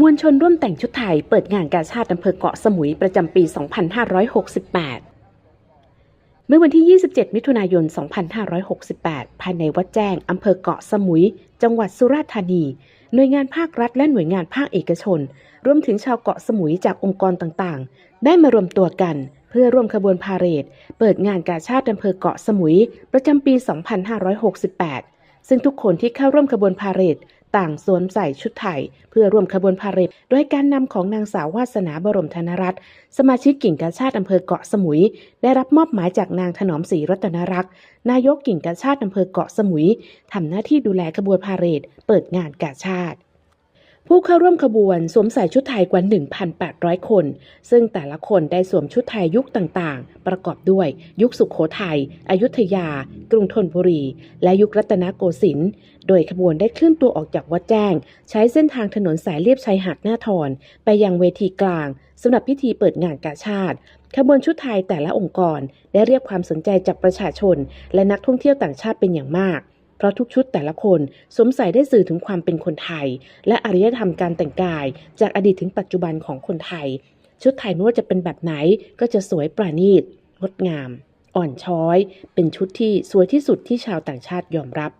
มวลชนร่วมแต่งชุดไทยเปิดงานกาชาติอำเภอเกาะสมุยประจำปี 2568 เมื่อวันที่ 27 มิถุนายน 2568 ภายในวัดแจ้งอำเภอเกาะสมุย จังหวัดสุราษฎร์ธานี หน่วยงานภาครัฐและหน่วยงานภาคเอกชน รวมถึงชาวเกาะสมุยจากองค์กรต่างๆ ได้มารวมตัวกัน เพื่อร่วมขบวนพาเหรด เปิดงานกาชาติอำเภอเกาะสมุย ประจำปี 2568ซึ่งทุกคนที่เข้าร่วมขบวนพาเหรด ต่างสวมใส่ชุดไทย เพื่อร่วมขบวนพาเหรดโดยการนำของนางสาววาสนาบรมธนรัตน์สมาชิกกิ่งกาชาติอำเภอเกาะสมุย ได้รับมอบหมายจากนางถนอมศรีรัตนรักษ์นายกกิ่งกาชาติอำเภอเกาะสมุยทำหน้าที่ดูแลขบวนพาเหรดเปิดงานกาชาติ ผู้เข้าร่วมขบวนสวมใส่ชุดไทยกว่า 1,800 คน ซึ่งแต่ละคนได้สวมชุดไทยยุคต่างๆ ประกอบด้วยยุคสุขโขทัยอยุธยา กรุงธนบุรี และยุครัตนโกสินทร์ โดยขบวนได้เคลื่อนตัวออกจากวัดแจ้ง ใช้เส้นทางถนนสายเลียบชายหาดหน้าทอน ไปยังเวทีกลางสำหรับพิธีเปิดงานกาชาติขบวนชุดไทยแต่ละองค์กร ได้เรียกความสนใจจากประชาชน และนักท่องเที่ยวต่างชาติเป็นอย่างมาก ราะทุกชุดแต่ละคนสวมใส่ได้สื่อถึงความเป็นคนไทย และอารยธรรมการแต่งกาย จากอดีตถึงปัจจุบันของคนไทย ชุดไทยไม่ว่าจะเป็นแบบไหนก็จะสวยประณีตงดงาม อ่อนช้อย เป็นชุดที่สวยที่สุดที่ชาวต่างชาติยอมรับ